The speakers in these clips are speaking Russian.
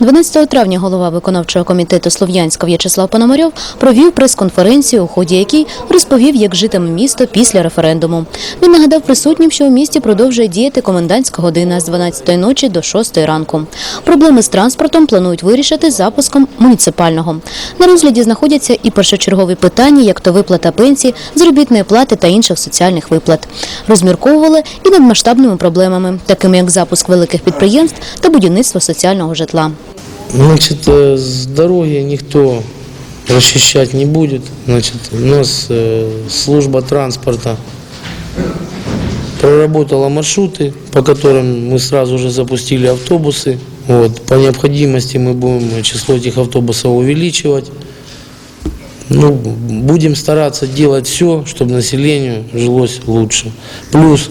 12 травня голова виконавчого комітету Слов'янська В'ячеслав Пономарьов провів прес-конференцію, у ході якій розповів, як житиме місто після референдуму. Він нагадав присутнім, що у місті продовжує діяти комендантська година з 12 ночі до 6 ранку. Проблеми з транспортом планують вирішити запуском муніципального. На розгляді знаходяться і першочергові питання, як то виплата пенсій, заробітної плати та інших соціальних виплат. Розмірковували і над масштабними проблемами, такими як запуск великих підприємств та будівництво соціального житла. Значит, э, с дороги никто расчищать не будет. Значит, у нас э, служба транспорта проработала маршруты, по которым мы сразу же запустили автобусы. Вот. По необходимости мы будем число этих автобусов увеличивать. Ну, будем стараться делать все, чтобы населению жилось лучше. Плюс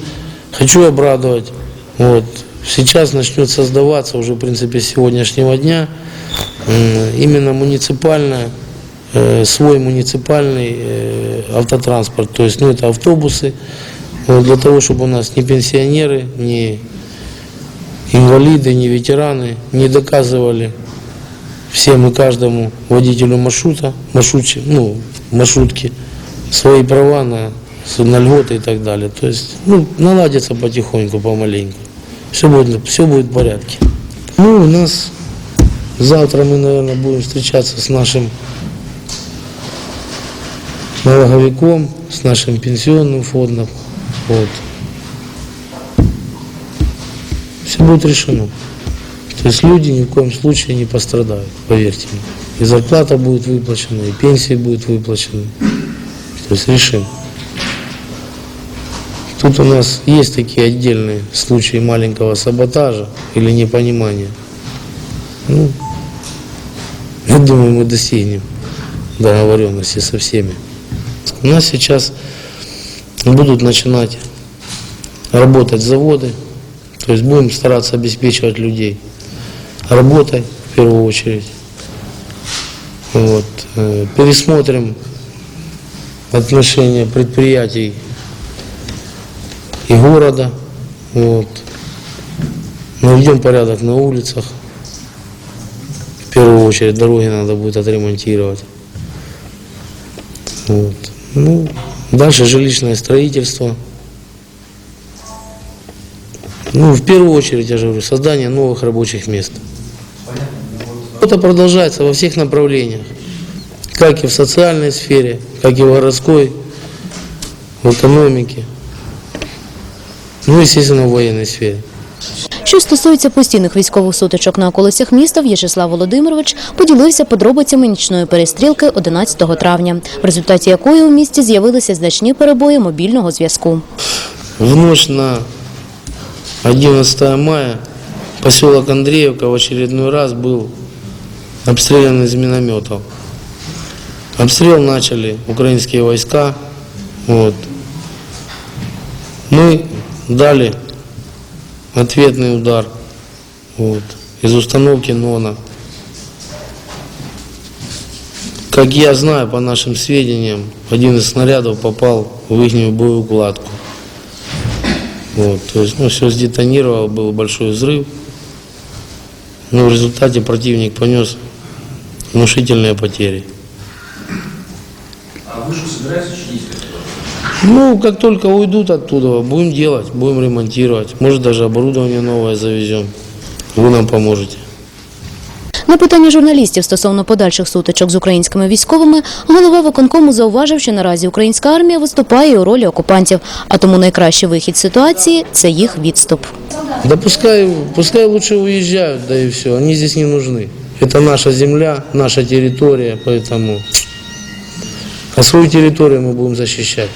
хочу обрадовать, вот, сейчас начнет создаваться уже, в принципе, с сегодняшнего дня именно муниципальная, э, свой муниципальный э, автотранспорт. То есть, ну, это автобусы, для того, чтобы у нас ни пенсионеры, ни инвалиды, ни ветераны не доказывали всем и каждому водителю маршрута, маршрутчи- ну, маршрутки, свои права на, на льготы и так далее. То есть, ну, наладится потихоньку, помаленьку. Все будет, все будет в порядке. Ну, у нас завтра мы, наверное, будем встречаться с нашим налоговиком, с нашим пенсионным фондом. Вот. Все будет решено. То есть люди ни в коем случае не пострадают, поверьте мне. И зарплата будет выплачена, и пенсии будут выплачены. То есть решим. Тут у нас есть такие отдельные случаи маленького саботажа или непонимания. Ну, я думаю, мы достигнем договоренности со всеми. У нас сейчас будут начинать работать заводы, то есть будем стараться обеспечивать людей работой в первую очередь. Вот. э, Пересмотрим отношения предприятий и города. Вот. Наведем порядок на улицах. В первую очередь дороги надо будет отремонтировать. Вот. Ну, дальше жилищное строительство. Ну, в первую очередь, я же говорю, создание новых рабочих мест. Это продолжается во всех направлениях. Как и в социальной сфере, как и в городской, в экономике. Ну, естественно, в военной сфере. Що стосується постійних військових сутичок на околицях міста, В'ячеслав Володимирович поділився подробицями нічної перестрілки 11 травня, в результаті якої у місті з'явилися значні перебої мобільного зв'язку. В ночь на 11 мая поселок Андреевка в очередной раз был обстрелян из минометов. Обстрел начали украинские войска. Вот. Мы дали ответный удар вот, из установки НОНа. Как я знаю, по нашим сведениям, один из снарядов попал в их боеукладку. Вот, то есть, ну, все сдетонировало, был большой взрыв. Но в результате противник понес внушительные потери. А вы что, собираетесь? Ну, как только уйдут оттуда, будем делать, будем ремонтировать. Может, даже оборудование новое завезем. Вы нам поможете. На питання журналістів стосовно подальших сутичок з українськими військовими, голова виконкому зауважив, що наразі українська армія виступає у ролі окупантів, а тому найкращий вихід з ситуації це їх відступ. Да пускай, пускай лучше уезжают, да и все. Они здесь не нужны. Это наша земля, наша территория, поэтому... А свою территорию мы будем защищать.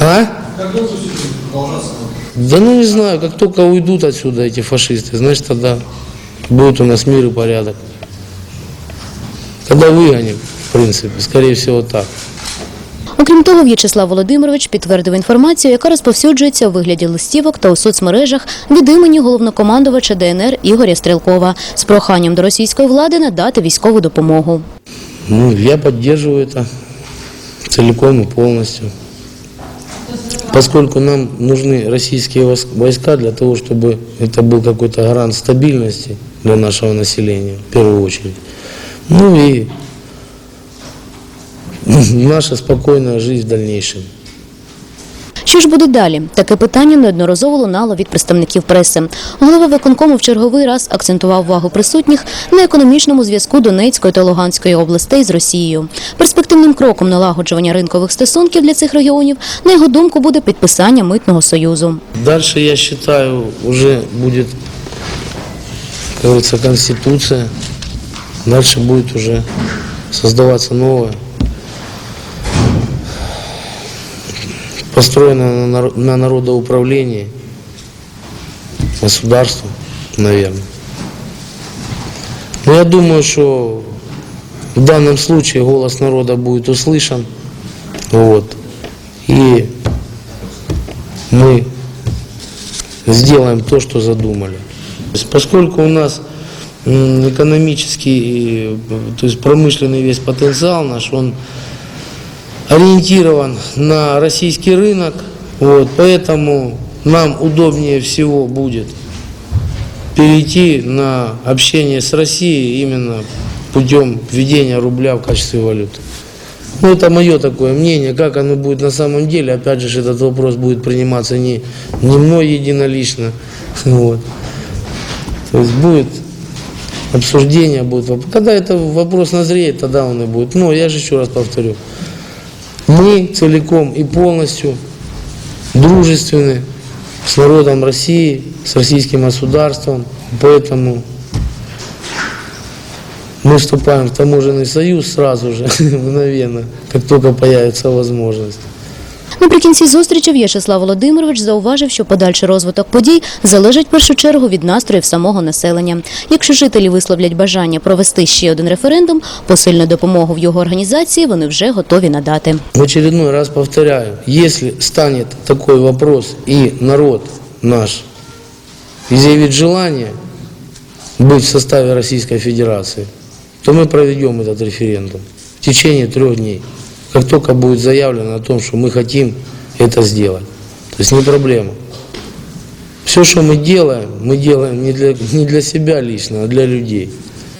А? Как долго все это продолжаться? Да ну не знаю, как только уйдут отсюда эти фашисты, значит тогда будет у нас мир и порядок. Тогда выгоним, в принципе, скорее всего так. Окрім того, В'ячеслав Володимирович підтвердив інформацію, яка розповсюджується у вигляді листівок та у соцмережах від імені головнокомандувача ДНР Ігоря Стрелкова з проханням до російської влади надати військову допомогу. Ну, я поддерживаю это Целиком и полностью. поскольку нам нужны российские войс- войска для того, чтобы это был какой-то гарант стабильности для нашего населения, в первую очередь. Ну и наша спокойная жизнь в дальнейшем. Що ж буде далі? Таке питання неодноразово лунало від представників преси. Голова виконкому в черговий раз акцентував увагу присутніх на економічному зв'язку Донецької та Луганської областей з Росією. Перспективним кроком налагоджування ринкових стосунків для цих регіонів, на його думку, буде підписання митного союзу. Дальше, я уже будет, как говорится, конституция. Дальше будет уже создаваться новое. Построено на, нар- на народоуправлении, государство, наверное. Но я думаю, что в данном случае голос народа будет услышан. Вот. И мы сделаем то, что задумали. То есть Поскольку у нас экономический, э, то есть промышленный весь потенциал наш, он ориентирован на российский рынок, вот, поэтому нам удобнее всего будет перейти на общение с Россией именно путем введения рубля в качестве валюты. Ну, это мое такое мнение. Как оно будет на самом деле, опять же, этот вопрос будет приниматься не, не мной единолично. Вот. То есть будет обсуждение, будет воп- Когда это вопрос назреет, тогда он и будет. Но я же еще раз повторю. Мы целиком и полностью дружественны с народом России, с российским государством. Поэтому мы вступаем в таможенный союз сразу же, мгновенно, как только появится возможность. Наприкінці зустрічі В'ячеслав Володимирович зауважив, що подальший розвиток подій залежить в першу чергу від настроїв самого населення. Якщо жителі висловлять бажання провести ще один референдум, посильну допомогу в його організації вони вже готові надати. В очередной раз повторяю, если станет такой вопрос и народ наш изъявит желание быть в составе Российской Федерации, то мы проведем этот референдум в течение трех дней. Как только будет заявлено о том, что мы хотим это сделать. То есть не проблема. Все, что мы делаем, мы делаем не для, не для себя лично, а для людей.